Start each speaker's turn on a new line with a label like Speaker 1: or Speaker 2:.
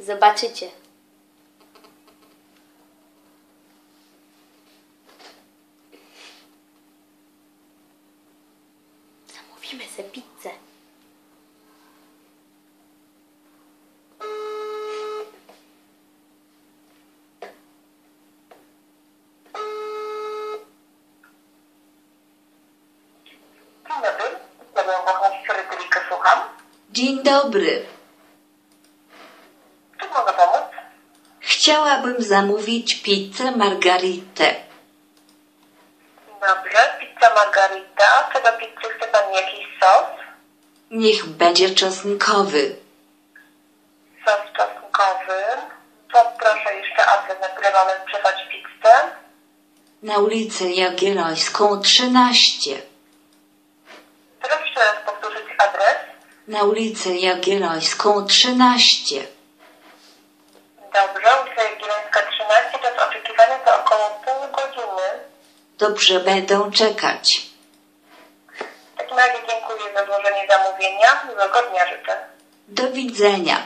Speaker 1: Zobaczycie. Zamówimy sobie pizzę.
Speaker 2: Dzień dobry, mogę pomóc?
Speaker 3: Chciałabym zamówić pizzę margaritę.
Speaker 2: Dobrze, pizza margarita. Co do pizzy chce Pani jakiś sos?
Speaker 3: Niech będzie czosnkowy.
Speaker 2: Sos czosnkowy. Poproszę jeszcze adres, na który mamy przesłać pizzę.
Speaker 3: Na ulicę Jagiellońską 13.
Speaker 2: Proszę powtórzyć adres.
Speaker 3: Na ulicę Jagiellońską 13.
Speaker 2: Dobrze, ulica Jagiellońska 13. Czas oczekiwania to około pół godziny.
Speaker 3: Dobrze, będą czekać.
Speaker 2: W takim razie dziękuję za złożenie zamówienia. Miłego dnia życzę.
Speaker 3: Do widzenia.